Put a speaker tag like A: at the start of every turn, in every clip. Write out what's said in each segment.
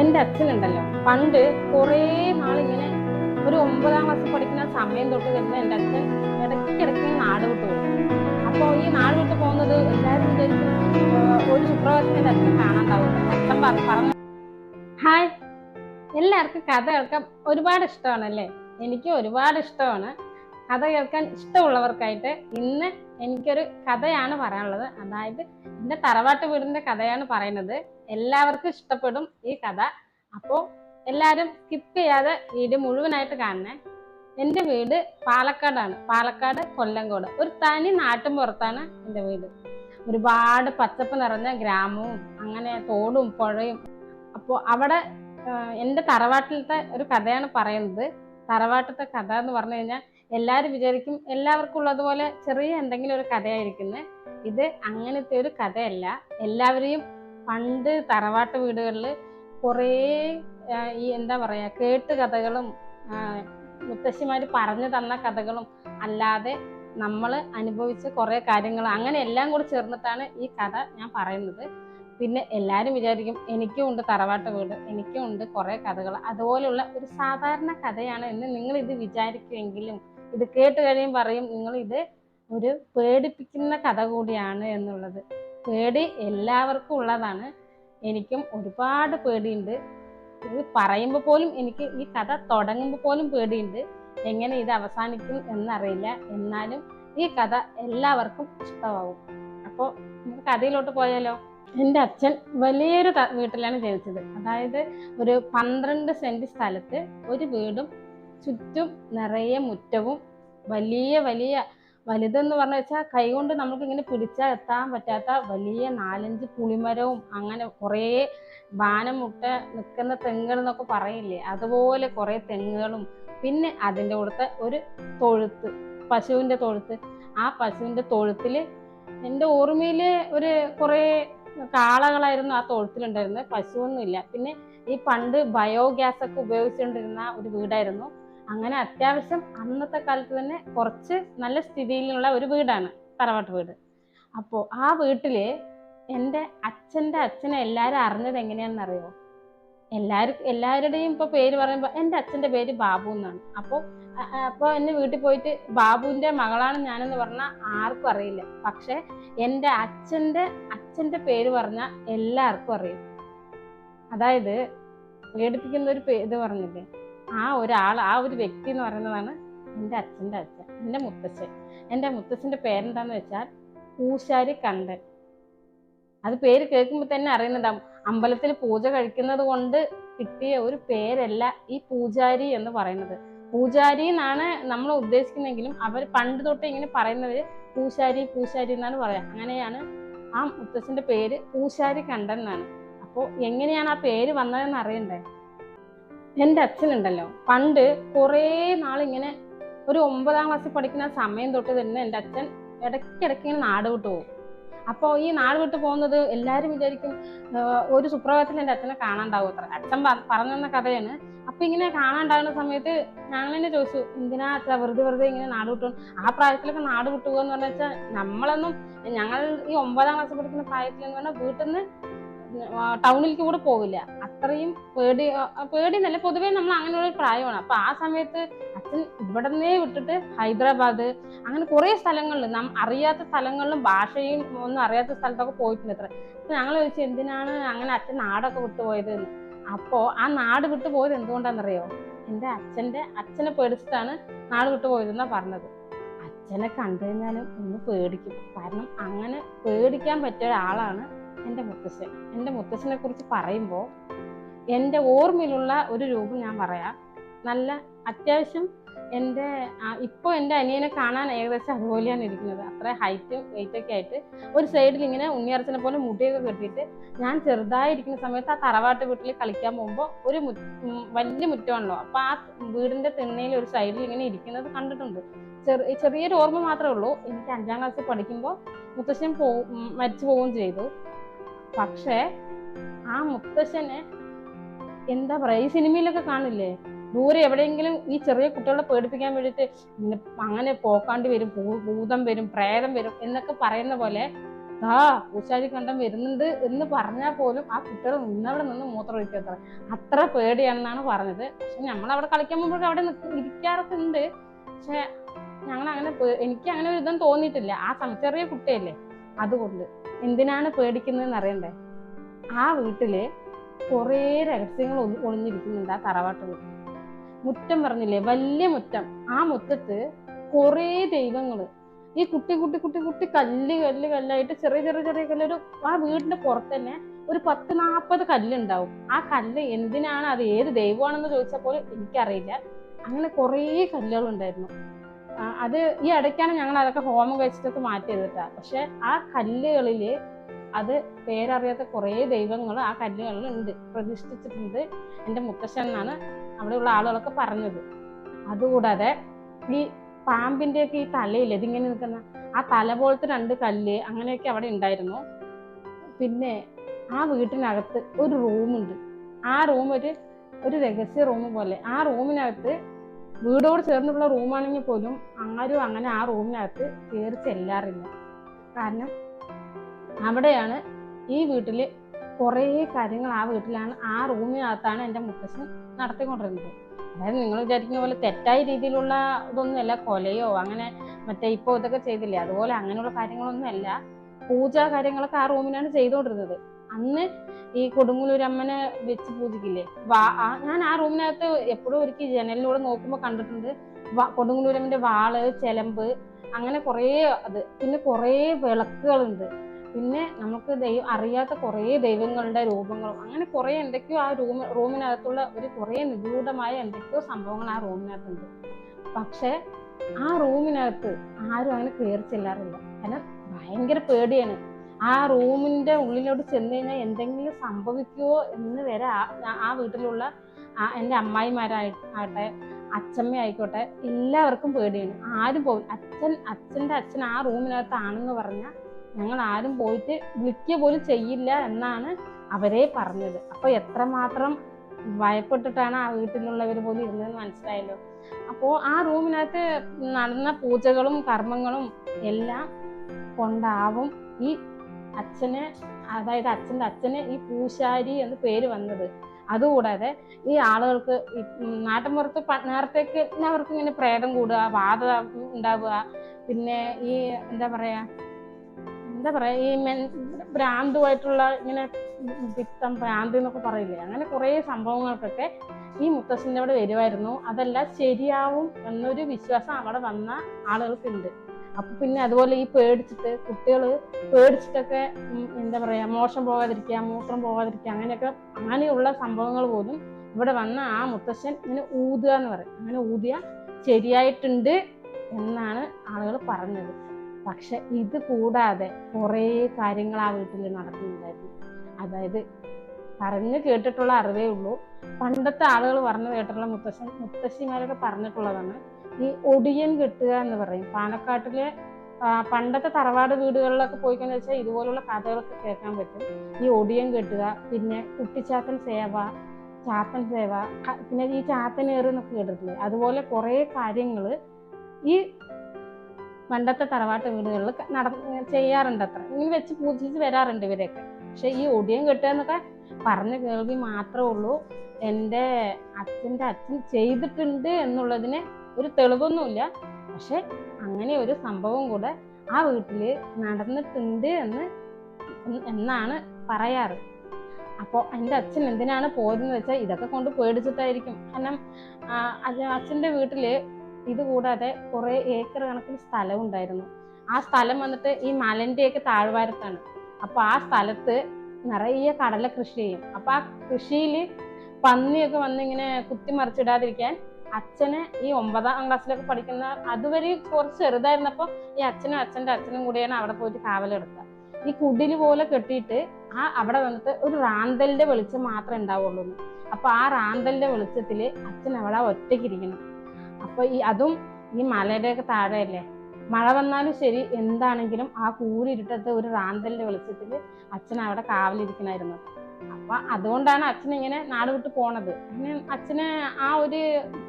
A: എന്റെ അച്ഛനുണ്ടല്ലോ. പണ്ട് കുറേ നാളിങ്ങനെ ഒരു ഒമ്പതാം ക്ലാസ് പഠിക്കുന്ന സമയം തൊട്ട് തന്നെ എന്റെ അച്ഛൻ ഇടയ്ക്കിടയ്ക്ക് നാട് വിട്ടു പോകും. അപ്പോൾ ഈ നാട് വിട്ട് പോകുന്നത് എല്ലാവരും ഒരു സുപ്രഭാതത്തിൽ എന്റെ അച്ഛൻ കാണാണ്ടാവും. അച്ഛൻ പറ- പറഞ്ഞു. ഹായ്. എല്ലാവർക്കും കഥ കേൾക്കാൻ ഒരുപാട് ഇഷ്ടമാണല്ലേ? എനിക്ക് ഒരുപാട് ഇഷ്ടമാണ്. കഥ കേൾക്കാൻ ഇഷ്ടമുള്ളവർക്കായിട്ട് ഇന്ന് എനിക്കൊരു കഥയാണ് പറയാനുള്ളത്. അതായത് എന്റെ തറവാട്ട് വീടിന്റെ കഥയാണ് പറയുന്നത്. എല്ലാവർക്കും ഇഷ്ടപ്പെടും ഈ കഥ. അപ്പോൾ എല്ലാവരും സ്കിപ്പ് ചെയ്യാതെ വീഡിയോ മുഴുവനായിട്ട് കാണണേ. എന്റെ വീട് പാലക്കാടാണ്. പാലക്കാട് കൊല്ലങ്കോട്. ഒരു തനി നാട്ടും പുറത്താണ് എന്റെ വീട്. ഒരുപാട് പച്ചപ്പ് നിറഞ്ഞ ഗ്രാമവും അങ്ങനെ തോടും പുഴയും. അപ്പോൾ അവിടെ എന്റെ തറവാട്ടിലത്തെ ഒരു കഥയാണ് പറയുന്നത്. തറവാട്ടിലത്തെ കഥ എന്ന് പറഞ്ഞു കഴിഞ്ഞാൽ എല്ലാവരും വിചാരിക്കും എല്ലാവർക്കും ഉള്ളതുപോലെ ചെറിയ എന്തെങ്കിലും ഒരു കഥയായിരിക്കുന്നത് ഇത് അങ്ങനത്തെ ഒരു കഥയല്ല. എല്ലാവരെയും പണ്ട് തറവാട്ട് വീടുകളിൽ കുറേ ഈ എന്താ പറയുക കേട്ട് കഥകളും മുത്തശ്ശിമാർ പറഞ്ഞു തന്ന കഥകളും അല്ലാതെ നമ്മൾ അനുഭവിച്ച കുറേ കാര്യങ്ങൾ അങ്ങനെ എല്ലാം കൂടി ചേർന്നിട്ടാണ് ഈ കഥ ഞാൻ പറയുന്നത്. പിന്നെ എല്ലാവരും വിചാരിക്കും എനിക്കും ഉണ്ട് തറവാട്ട് വീട് എനിക്കും ഉണ്ട് കുറേ കഥകൾ അതുപോലുള്ള ഒരു സാധാരണ കഥയാണ് എന്ന് നിങ്ങൾ ഇത് വിചാരിക്കുമെങ്കിലും ഇത് കേട്ട് കഴിയും പറയും നിങ്ങൾ ഇത് ഒരു പേടിപ്പിക്കുന്ന കഥ കൂടിയാണ് എന്നുള്ളത്. പേടി എല്ലാവർക്കും ഉള്ളതാണ്. എനിക്കും ഒരുപാട് പേടിയുണ്ട്. ഇത് പറയുമ്പോൾ പോലും എനിക്ക് ഈ കഥ തുടങ്ങുമ്പോൾ പോലും പേടിയുണ്ട്. എങ്ങനെ ഇത് അവസാനിക്കും എന്നറിയില്ല. എന്നാലും ഈ കഥ എല്ലാവർക്കും ഇഷ്ടമാവും. അപ്പോൾ നമുക്ക് കഥയിലോട്ട് പോയാലോ? എന്റെ അച്ഛൻ വലിയൊരു വീട്ടിലാണ് ജനിച്ചത്. അതായത് ഒരു പന്ത്രണ്ട് സെന്റ് സ്ഥലത്ത് ഒരു വീടും ചുറ്റും നിറയെ മുറ്റവും വലിയ വലിയ വലുതെന്ന് പറഞ്ഞു വെച്ചാൽ കൈകൊണ്ട് നമുക്ക് ഇങ്ങനെ പിടിച്ചാൽ എത്താൻ പറ്റാത്ത വലിയ നാലഞ്ച് പുളിമരവും അങ്ങനെ കുറേ ബാനമുട്ട നിൽക്കുന്ന തെങ്ങുകൾ എന്നൊക്കെ പറയില്ലേ? അതുപോലെ കുറേ തെങ്ങുകളും. പിന്നെ അതിന്റെ കൂടത്തെ ഒരു തൊഴുത്ത് പശുവിന്റെ തൊഴുത്ത്. ആ പശുവിന്റെ തൊഴുത്തിൽ എന്റെ ഓർമ്മയിൽ ഒരു കുറേ കാളകളായിരുന്നു ആ തൊഴുത്തിലുണ്ടായിരുന്നത്. പശുവൊന്നുമില്ല. പിന്നെ ഈ പണ്ട് ബയോഗ്യാസ് ഒക്കെ ഉപയോഗിച്ചുകൊണ്ടിരുന്ന ഒരു വീടായിരുന്നു. അങ്ങനെ അത്യാവശ്യം അന്നത്തെ കാലത്ത് തന്നെ കുറച്ച് നല്ല സ്ഥിതിയിലുള്ള ഒരു വീടാണ് തറവാട്ട് വീട്. അപ്പോൾ ആ വീട്ടിൽ എന്റെ അച്ഛന്റെ അച്ഛനെ എല്ലാവരും അറിഞ്ഞത് എങ്ങനെയാണെന്നറിയോ? എല്ലാവരും എല്ലാവരുടെയും ഇപ്പോൾ പേര് പറയുമ്പോൾ എന്റെ അച്ഛന്റെ പേര് ബാബു എന്നാണ്. അപ്പോൾ അപ്പോൾ എന്നെ വീട്ടിൽ പോയിട്ട് ബാബുവിന്റെ മകളാണ് ഞാനെന്ന് പറഞ്ഞാൽ ആർക്കും അറിയില്ല. പക്ഷേ എന്റെ അച്ഛന്റെ അച്ഛന്റെ പേര് പറഞ്ഞാൽ എല്ലാവർക്കും അറിയും. അതായത് പേടിപ്പിക്കുന്ന ഒരു ഇത് പറഞ്ഞില്ലേ? ആ ഒരാൾ ആ ഒരു വ്യക്തി എന്ന് പറയുന്നതാണ് എന്റെ അച്ഛന്റെ അച്ഛൻ എന്റെ മുത്തച്ഛൻ എന്റെ മുത്തച്ഛന്റെ പേരെന്താന്ന് വെച്ചാൽ പൂശാരി കണ്ടൻ. അത് പേര് കേൾക്കുമ്പോൾ തന്നെ അറിയുന്നുണ്ടാവും അമ്പലത്തിൽ പൂജ കഴിക്കുന്നത് കൊണ്ട് കിട്ടിയ ഒരു പേരല്ല ഈ പൂജാരി എന്ന് പറയുന്നത്. പൂജാരി എന്നാണ് നമ്മൾ ഉദ്ദേശിക്കുന്നെങ്കിലും അവർ പണ്ട് തൊട്ട് ഇങ്ങനെ പറയുന്നവർ പൂശാരി പൂശാരി എന്നാണ് പറയാ. അങ്ങനെയാണ് ആ മുത്തച്ഛന്റെ പേര് പൂശാരി കണ്ടൻ എന്നാണ്. അപ്പോൾ എങ്ങനെയാണ് ആ പേര് വന്നതെന്ന് അറിയണ്ടേ? എന്റെ അച്ഛനുണ്ടല്ലോ. പണ്ട് കുറേ നാളിങ്ങനെ ഒരു ഒമ്പതാം ക്ലാസ്സിൽ പഠിക്കുന്ന സമയം തൊട്ട് തന്നെ എന്റെ അച്ഛൻ ഇടയ്ക്കിടയ്ക്ക് ഇങ്ങനെ നാട് വിട്ടു പോകും. അപ്പോൾ ഈ നാട് വിട്ടു പോകുന്നത് എല്ലാവരും വിചാരിക്കും ഒരു സുപ്രഭാതത്തിൽ എന്റെ അച്ഛനെ കാണാണ്ടാവും അത്ര. അച്ഛൻ പറഞ്ഞെന്ന കഥയാണ്. അപ്പൊ ഇങ്ങനെ കാണാണ്ടാകുന്ന സമയത്ത് ഞങ്ങൾ തന്നെ ചോദിച്ചു എന്തിനാ അത്ര വെറുതെ വെറുതെ ഇങ്ങനെ നാട് വിട്ടു ആ പ്രായത്തിലൊക്കെ നാട് വിട്ടു പോകുക എന്ന് പറഞ്ഞാൽ നമ്മളൊന്നും ഞങ്ങൾ ഈ ഒമ്പതാം ക്ലാസ്സിൽ പഠിക്കുന്ന പ്രായത്തിൽ എന്ന് പറഞ്ഞാൽ വീട്ടിൽ നിന്ന് ടൗണിലേക്ക് കൂടെ പോവില്ല. അത്രയും പേടി പേടി എന്നല്ല പൊതുവേ നമ്മൾ അങ്ങനെ ഒരു പ്രായമാണ്. അപ്പൊ ആ സമയത്ത് അച്ഛൻ ഇവിടെ നിന്നേ വിട്ടിട്ട് ഹൈദരാബാദ് അങ്ങനെ കുറെ സ്ഥലങ്ങളിൽ നാം അറിയാത്ത സ്ഥലങ്ങളിലും ഭാഷയും ഒന്നും അറിയാത്ത സ്ഥലത്തൊക്കെ പോയിട്ടുണ്ട് അത്ര. അപ്പൊ ഞങ്ങൾ ചോദിച്ചു എന്തിനാണ് അങ്ങനെ അച്ഛൻ നാടൊക്കെ വിട്ടുപോയത് എന്ന്. അപ്പോ ആ നാട് വിട്ടു പോയത് എന്തുകൊണ്ടാണെന്നറിയോ? എന്റെ അച്ഛന്റെ അച്ഛനെ പേടിച്ചിട്ടാണ് നാട് വിട്ടു പോയതെന്നാ പറഞ്ഞത്. അച്ഛനെ കണ്ടു കഴിഞ്ഞാലും ഒന്ന് പേടിക്കും. കാരണം അങ്ങനെ പേടിക്കാൻ പറ്റിയ ഒരാളാണ് എന്റെ മുത്തശ്ശൻ. എന്റെ മുത്തശ്ശനെ കുറിച്ച് പറയുമ്പോൾ എന്റെ ഓർമ്മയിലുള്ള ഒരു രൂപം ഞാൻ പറയാം. നല്ല അത്യാവശ്യം എന്റെ ഇപ്പോൾ എന്റെ അനിയനെ കാണാൻ ഏകദേശം അതുപോലെയാണ് ഇരിക്കുന്നത്. അത്ര ഹൈറ്റും വെയിറ്റ് ഒക്കെ ആയിട്ട് ഒരു സൈഡിൽ ഇങ്ങനെ ഉണ്ണിയറച്ചനെ പോലെ മുടിയൊക്കെ കെട്ടിയിട്ട് ഞാൻ ചെറുതായിരിക്കുന്ന സമയത്ത് ആ തറവാട്ട് വീട്ടിൽ കളിക്കാൻ പോകുമ്പോൾ ഒരു വലിയ മുറ്റമാണല്ലോ. അപ്പോൾ ആ വീടിന്റെ തിണ്ണയിൽ ഒരു സൈഡിൽ ഇങ്ങനെ ഇരിക്കുന്നത് കണ്ടിട്ടുണ്ട്. ചെറിയ ചെറിയൊരു ഓർമ്മ മാത്രമേ ഉള്ളൂ. എനിക്ക് അഞ്ചാം ക്ലാസ്സിൽ പഠിക്കുമ്പോൾ മുത്തശ്ശൻ പോ മരിച്ചു പോവുകയും ചെയ്തു. പക്ഷേ ആ മുത്തശ്ശനെ എന്താ പറയാ ഈ സിനിമയിലൊക്കെ കാണില്ലേ? ദൂരെ എവിടെയെങ്കിലും ഈ ചെറിയ കുട്ടികളെ പേടിപ്പിക്കാൻ വേണ്ടിയിട്ട് അങ്ങനെ പോക്കാണ്ട് വരും ഭൂതം വരും പ്രേതം വരും എന്നൊക്കെ പറയുന്ന പോലെ ആ പൂശാരി കണ്ടം വരുന്നുണ്ട് എന്ന് പറഞ്ഞാൽ പോലും ആ കുട്ടികൾ നിന്നവിടെ നിന്ന് മൂത്രം ഒഴിക്കത്ര അത്ര. പേടിയാണെന്നാണ് പറഞ്ഞത്. പക്ഷെ നമ്മൾ അവിടെ കളിക്കാൻ പോകുമ്പോഴും അവിടെ ഇരിക്കാറൊക്കെ ഉണ്ട് പക്ഷെ ഞങ്ങൾ അങ്ങനെ എനിക്ക് അങ്ങനെ ഒരു ഇതും തോന്നിയിട്ടില്ല. ആ ചെറിയ കുട്ടിയല്ലേ അതുകൊണ്ട്. എന്തിനാണ് പേടിക്കുന്നതെന്ന് അറിയണ്ടേ? ആ വീട്ടിൽ കുറേ രഹസ്യങ്ങൾ ഒളി- ഒളിഞ്ഞിരിക്കുന്നുണ്ട് ആ തറവാട്ട് മുറ്റം പറഞ്ഞില്ലേ? വലിയ മുറ്റം. ആ മുറ്റത്ത് കുറേ ദൈവങ്ങൾ. ഈ കുട്ടി കുട്ടി കുട്ടി കുട്ടി കല്ല് കല്ല് കല്ലായിട്ട് ചെറിയ ചെറിയ ചെറിയ കല്ല് ഒരു ആ വീടിന്റെ പുറത്ത് തന്നെ ഒരു പത്ത് നാൽപ്പത് കല്ലുണ്ടാവും. ആ കല്ല് എന്തിനാണ് അത് ഏത് ദൈവമാണെന്ന് ചോദിച്ചപ്പോൾ എനിക്കറിയില്ല. അങ്ങനെ കുറേ കല്ലുകൾ ഉണ്ടായിരുന്നു അത് ഈ ഇടയ്ക്കാണ് ഞങ്ങൾ അതൊക്കെ ഹോം വെച്ചിട്ട് മാറ്റി കേട്ടാ. പക്ഷെ ആ കല്ലുകളിൽ അത് പേരറിയാത്ത കുറേ ദൈവങ്ങൾ ആ കല്ലുകളിൽ ഉണ്ട് പ്രതിഷ്ഠിച്ചിട്ടുണ്ട്. എന്റെ മുത്തശ്ശൻ എന്നാണ് അവിടെയുള്ള ആളുകളൊക്കെ പറഞ്ഞത്. അതുകൂടാതെ ഈ പാമ്പിന്റെയൊക്കെ ഈ തലയില്ല ഇതിങ്ങനെ നിൽക്കുന്ന ആ തല പോലത്തെ രണ്ട് കല്ല് അങ്ങനെയൊക്കെ അവിടെ ഉണ്ടായിരുന്നു. പിന്നെ ആ വീട്ടിനകത്ത് ഒരു റൂമുണ്ട് ആ റൂം ഒരു ഒരു രഹസ്യ റൂം പോലെ. ആ റൂമിനകത്ത് വീടോട് ചേർന്നുള്ള റൂമാണെങ്കിൽ പോലും ആരും അങ്ങനെ ആ റൂമിനകത്ത് കയറി ചെല്ലാറില്ല. കാരണം അവിടെയാണ് ഈ വീട്ടിൽ കുറേ കാര്യങ്ങൾ ആ വീട്ടിലാണ് ആ റൂമിനകത്താണ് എന്റെ മുത്തശ്ശൻ നടത്തിക്കൊണ്ടിരുന്നത്. അതായത് നിങ്ങൾ വിചാരിക്കുന്ന പോലെ തെറ്റായ രീതിയിലുള്ള ഇതൊന്നുമല്ല കൊലയോ അങ്ങനെ മറ്റേ ഇപ്പോൾ ഇതൊക്കെ ചെയ്തില്ലേ? അതുപോലെ അങ്ങനെയുള്ള കാര്യങ്ങളൊന്നുമല്ല. പൂജാ കാര്യങ്ങളൊക്കെ ആ റൂമിനാണ് ചെയ്തുകൊണ്ടിരുന്നത്. അന്ന് ഈ കൊടുങ്ങല്ലൂരമ്മനെ വെച്ച് പൂജിക്കില്ലേ? ഞാൻ ആ റൂമിനകത്ത് എപ്പോഴും ഒരിക്കൽ ജനലിലൂടെ നോക്കുമ്പോൾ കണ്ടിട്ടുണ്ട്. കൊടുങ്ങല്ലൂരമ്മന്റെ വാൾ ചെലമ്പ് അങ്ങനെ കുറേ അത്. പിന്നെ കുറേ വിളക്കുകളുണ്ട്. പിന്നെ നമുക്ക് ദൈവം അറിയാത്ത കുറേ ദൈവങ്ങളുടെ രൂപങ്ങളും അങ്ങനെ കുറേ എന്തൊക്കെയോ ആ റൂം റൂമിനകത്തുള്ള ഒരു കുറേ നിഗൂഢമായ എന്തൊക്കെയോ സംഭവങ്ങൾ ആ റൂമിനകത്തുണ്ട്. പക്ഷെ ആ റൂമിനകത്ത് ആരും അങ്ങനെ കയറി ചെല്ലാറില്ല കാരണം ഭയങ്കര പേടിയാണ്. ആ റൂമിന്റെ ഉള്ളിലോട്ട് ചെന്ന് കഴിഞ്ഞാൽ എന്തെങ്കിലും സംഭവിക്കുമോ എന്ന് വരെ ആ- വീട്ടിലുള്ള എന്റെ അമ്മായിമാരായിട്ടെ അച്ഛമ്മ ആയിക്കോട്ടെ എല്ലാവർക്കും പേടിയാണ്. ആരും പോകും അച്ഛൻ അച്ഛന്റെ അച്ഛൻ ആ റൂമിനകത്താണെന്ന് പറഞ്ഞാൽ ഞങ്ങൾ ആരും പോയിട്ട് വിളിക്കുക പോലും ചെയ്യില്ല എന്നാണ് അവരെ പറഞ്ഞത്. അപ്പൊ എത്രമാത്രം ഭയപ്പെട്ടിട്ടാണ് ആ വീട്ടിലുള്ളവർ പോലും ഇരുന്നതെന്ന് മനസ്സിലായല്ലോ. അപ്പോൾ ആ റൂമിനകത്ത് നടന്ന പൂജകളും കർമ്മങ്ങളും എല്ലാം കൊണ്ടാവും ഈ അച്ഛന് അതായത് അച്ഛന്റെ അച്ഛന് ഈ പൂശാരി എന്ന് പേര് വന്നത്. അതുകൂടാതെ ഈ ആളുകൾക്ക് നാട്ടിൻപുറത്ത് നേരത്തേക്ക് അവർക്ക് ഇങ്ങനെ പ്രേതം കൂടുക ബാധ ഉണ്ടാവുക പിന്നെ ഈ എന്താ പറയാ എന്താ പറയാ ഈ മെൻ ഭ്രാന്തുമായിട്ടുള്ള ഇങ്ങനെ പിത്തം ഭ്രാന്ത് എന്നൊക്കെ പറയില്ലേ? അങ്ങനെ കുറേ സംഭവങ്ങൾക്കൊക്കെ ഈ മുത്തശ്ശന്റെ അവിടെ വരുമായിരുന്നു. അതെല്ലാം ശരിയാവും എന്നൊരു വിശ്വാസം അവിടെ വന്ന ആളുകൾക്കുണ്ട്. അപ്പൊ പിന്നെ അതുപോലെ ഈ പേടിച്ചിട്ട് കുട്ടികൾ പേടിച്ചിട്ടൊക്കെ എന്താ പറയാ മോശം പോകാതിരിക്കുക മൂത്രം പോകാതിരിക്കുക അങ്ങനെയൊക്കെ അങ്ങനെയുള്ള സംഭവങ്ങൾ പോലും ഇവിടെ വന്ന ആ മുത്തശ്ശൻ ഇങ്ങനെ ഊതുക എന്ന് പറയും. അങ്ങനെ ഊതിയ ശരിയായിട്ടുണ്ട് എന്നാണ് ആളുകൾ പറഞ്ഞത്. പക്ഷെ ഇത് കൂടാതെ കുറേ കാര്യങ്ങൾ ആ വീട്ടിൽ നടക്കുന്നുണ്ടായിരുന്നു. അതായത് പറഞ്ഞു കേട്ടിട്ടുള്ള അറിവേ ഉള്ളൂ. പണ്ടത്തെ ആളുകൾ പറഞ്ഞു കേട്ടിട്ടുള്ള മുത്തശ്ശൻ മുത്തശ്ശിമാരൊക്കെ പറഞ്ഞിട്ടുള്ളതാണ് ഈ ഒടിയൻ കെട്ടുക എന്ന് പറയും. പാലക്കാട്ടിലെ പണ്ടത്തെ തറവാട് വീടുകളിലൊക്കെ പോയി കഴിഞ്ഞാൽ വെച്ചാൽ ഇതുപോലുള്ള കഥകളൊക്കെ കേൾക്കാൻ പറ്റും. ഈ ഒടിയൻ കെട്ടുക പിന്നെ കുട്ടിച്ചാത്തൻ സേവ ചാത്തൻ സേവ പിന്നെ ഈ ചാത്തനേറ് എന്നൊക്കെ കേട്ടിട്ടില്ലേ? അതുപോലെ കുറേ കാര്യങ്ങൾ ഈ പണ്ടത്തെ തറവാട്ട് വീടുകളിൽ നട ചെയ്യാറുണ്ട് അത്ര ഇങ്ങനെ വെച്ച് പൂജിച്ച് വരാറുണ്ട് ഇവരൊക്കെ പക്ഷെ ഈ ഒടിയൻ കെട്ടുക എന്നൊക്കെ പറഞ്ഞ കേൾവി മാത്രമേ ഉള്ളൂ. എന്റെ അച്ഛന്റെ അച്ഛൻ ചെയ്തിട്ടുണ്ട് എന്നുള്ളതിന് ഒരു തെളിവൊന്നുമില്ല. പക്ഷെ അങ്ങനെ ഒരു സംഭവം കൂടെ ആ വീട്ടിൽ നടന്നിട്ടുണ്ട് എന്ന് എന്നാണ് പറയാറ്. അപ്പോൾ എന്റെ അച്ഛൻ എന്തിനാണ് പോയതെന്ന് വെച്ചാൽ ഇതൊക്കെ കൊണ്ട് പേടിച്ചിട്ടായിരിക്കും. കാരണം അച്ഛന്റെ വീട്ടിൽ ഇത് കൂടാതെ കുറേ ഏക്കർ കണക്കിന് സ്ഥലം ഉണ്ടായിരുന്നു. ആ സ്ഥലം വന്നിട്ട് ഈ മലന്റെയൊക്കെ താഴ്വാരത്താണ്. അപ്പോൾ ആ സ്ഥലത്ത് നിറയെ കടല കൃഷി ചെയ്യും. അപ്പോൾ ആ കൃഷിയിൽ പന്നിയൊക്കെ വന്ന് ഇങ്ങനെ കുത്തിമറിച്ചിടാതിരിക്കാൻ അച്ഛന് ഈ ഒമ്പതാം ക്ലാസ്സിലൊക്കെ പഠിക്കുന്ന അതുവരെ കുറച്ച് ചെറുതായിരുന്നപ്പോൾ ഈ അച്ഛനും അച്ഛന്റെ അച്ഛനും കൂടിയാണ് അവിടെ പോയിട്ട് കാവലെടുക്കുക ഈ കുടിൽ പോലെ കെട്ടിയിട്ട് ആ അവിടെ വന്നിട്ട് ഒരു റാന്തലിന്റെ വെളിച്ചം മാത്രമേ ഉണ്ടാവുള്ളൂ. അപ്പൊ ആ റാന്തലിന്റെ വെളിച്ചത്തിൽ അച്ഛൻ അവിടെ ഒറ്റയ്ക്കിരിക്കണം അപ്പൊ ഈ അതും ഈ മലയുടെയൊക്കെ താഴെയല്ലേ? മഴ വന്നാലും ശരി എന്താണെങ്കിലും ആ കൂരിരുട്ടത്ത് ഒരു റാന്തലിന്റെ വെളിച്ചത്തിൽ അച്ഛൻ അവിടെ കാവലിരിക്കണായിരുന്നു അപ്പൊ അതുകൊണ്ടാണ് അച്ഛൻ ഇങ്ങനെ നാട് വിട്ട് പോണത്. പിന്നെ അച്ഛന് ആ ഒരു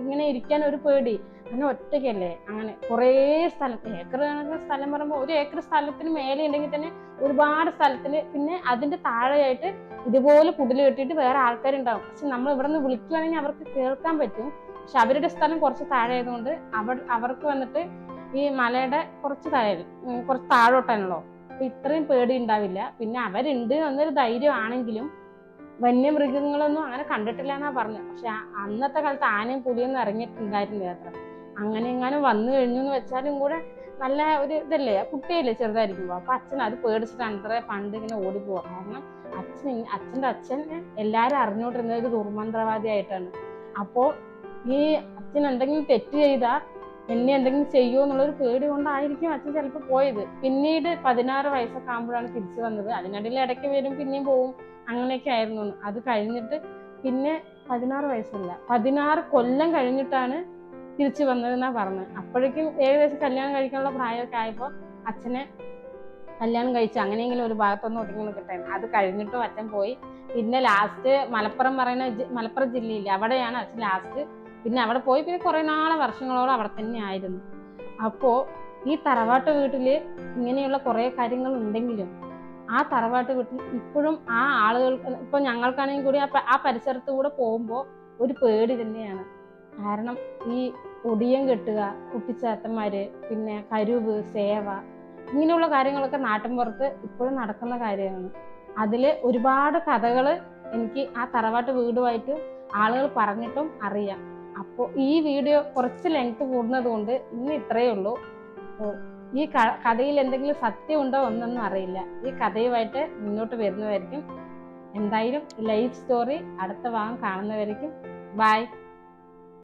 A: ഇങ്ങനെ ഇരിക്കാൻ ഒരു പേടി. അങ്ങനെ ഒറ്റയ്ക്കല്ലേ? അങ്ങനെ കുറേ സ്ഥലത്ത് ഏക്കർ സ്ഥലം പറയുമ്പോൾ ഒരു ഏക്കർ സ്ഥലത്തിന് മേലെ ഉണ്ടെങ്കിൽ തന്നെ ഒരുപാട് സ്ഥലത്തിന് പിന്നെ അതിന്റെ താഴെയായിട്ട് ഇതുപോലെ കുടിൽ കെട്ടിയിട്ട് വേറെ ആൾക്കാരുണ്ടാവും. പക്ഷെ നമ്മൾ ഇവിടെ നിന്ന് വിളിക്കുകയാണെങ്കിൽ അവർക്ക് കേൾക്കാൻ പറ്റും. പക്ഷെ അവരുടെ സ്ഥലം കുറച്ച് താഴെ ആയതുകൊണ്ട് അവർ അവർക്ക് വന്നിട്ട് ഈ മലയുടെ കുറച്ച് താഴെ കുറച്ച് താഴോട്ടാണല്ലോ. ഇത്രയും പേടി ഉണ്ടാവില്ല. പിന്നെ അവരുണ്ട് എന്നൊരു ധൈര്യമാണെങ്കിലും വന്യമൃഗങ്ങളൊന്നും അങ്ങനെ കണ്ടിട്ടില്ല എന്നാ പറഞ്ഞത്. പക്ഷെ അന്നത്തെ കാലത്ത് ആനയും പുലിയൊന്നും ഇറങ്ങിയിട്ടുണ്ടായിരുന്നില്ല അത്ര. അങ്ങനെ എങ്ങാനും വന്നു കഴിഞ്ഞു എന്ന് വെച്ചാലും കൂടെ നല്ല ഒരു ഇതല്ലേ? കുട്ടിയല്ലേ ചെറുതായിരിക്കുമ്പോ. അപ്പൊ അച്ഛൻ അത് പേടിച്ചിട്ടാണ് അത്ര പണ്ട് ഇങ്ങനെ ഓടിപ്പോവാ കാരണം അച്ഛൻ അച്ഛന്റെ അച്ഛൻ എല്ലാരും അറിഞ്ഞോണ്ടിരുന്നത് ഒരു ദുർമന്ത്രവാദിയായിട്ടാണ്. അപ്പോ ഈ അച്ഛൻ എന്തെങ്കിലും തെറ്റ് ചെയ്താ എന്നെ എന്തെങ്കിലും ചെയ്യുമോ എന്നുള്ളൊരു പേടി കൊണ്ടായിരിക്കും അച്ഛൻ ചിലപ്പോൾ പോയത്. പിന്നീട് പതിനാറ് വയസ്സൊക്കെ ആകുമ്പോഴാണ് തിരിച്ചു വന്നത്. അതിനിടയിൽ ഇടയ്ക്ക് വരും പിന്നെയും പോവും അങ്ങനെയൊക്കെ ആയിരുന്നു. അത് കഴിഞ്ഞിട്ട് പിന്നെ പതിനാറ് വയസ്സല്ല പതിനാറ് കൊല്ലം കഴിഞ്ഞിട്ടാണ് തിരിച്ചു വന്നതെന്നാ പറഞ്ഞത്. അപ്പോഴേക്കും ഏകദേശം കല്യാണം കഴിക്കാനുള്ള പ്രായമൊക്കെ ആയപ്പോൾ അച്ഛനെ കല്യാണം കഴിച്ചു. അങ്ങനെയെങ്കിലും ഒരു ഭാഗത്തൊന്നും ഒതുങ്ങി നിൽക്കട്ടെ. അത് കഴിഞ്ഞിട്ടും അച്ഛൻ പോയി. പിന്നെ ലാസ്റ്റ് മലപ്പുറം പറയുന്ന മലപ്പുറം ജില്ലയിൽ അവിടെയാണ് അച്ഛൻ ലാസ്റ്റ് പിന്നെ അവിടെ പോയി പിന്നെ കുറെ നാളെ വർഷങ്ങളോളം അവിടെ തന്നെ ആയിരുന്നു. അപ്പോ ഈ തറവാട്ട് വീട്ടിൽ ഇങ്ങനെയുള്ള കുറെ കാര്യങ്ങൾ ഉണ്ടെങ്കിലും ആ തറവാട്ട് വീട്ടിൽ ഇപ്പോഴും ആ ആളുകൾക്ക് ഇപ്പൊ ഞങ്ങൾക്കാണെങ്കിൽ കൂടി ആ പരിസരത്ത് കൂടെ പോകുമ്പോൾ ഒരു പേടി തന്നെയാണ്. കാരണം ഈ ഒടിയം കെട്ടുക കുട്ടിച്ചാത്തന്മാര് പിന്നെ കരുവ് സേവ ഇങ്ങനെയുള്ള കാര്യങ്ങളൊക്കെ നാട്ടിൻപുറത്ത് ഇപ്പോഴും നടക്കുന്ന കാര്യമാണ്. അതിൽ ഒരുപാട് കഥകൾ എനിക്ക് ആ തറവാട്ട് വീടുമായിട്ട് ആളുകൾ പറഞ്ഞിട്ടും അറിയാം. അപ്പോൾ ഈ വീഡിയോ കുറച്ച് ലെങ്ത് കൂടുന്നത് കൊണ്ട് ഇന്ന് ഇത്രയേ ഉള്ളൂ. ഈ കഥയിൽ എന്തെങ്കിലും സത്യമുണ്ടോ എന്നൊന്നും അറിയില്ല. ഈ കഥയുമായിട്ട് മുന്നോട്ട് വരുന്നതായിരിക്കും. എന്തായാലും ലൈഫ് സ്റ്റോറി അടുത്ത ഭാഗം കാണുന്നവരേക്കും. ബൈ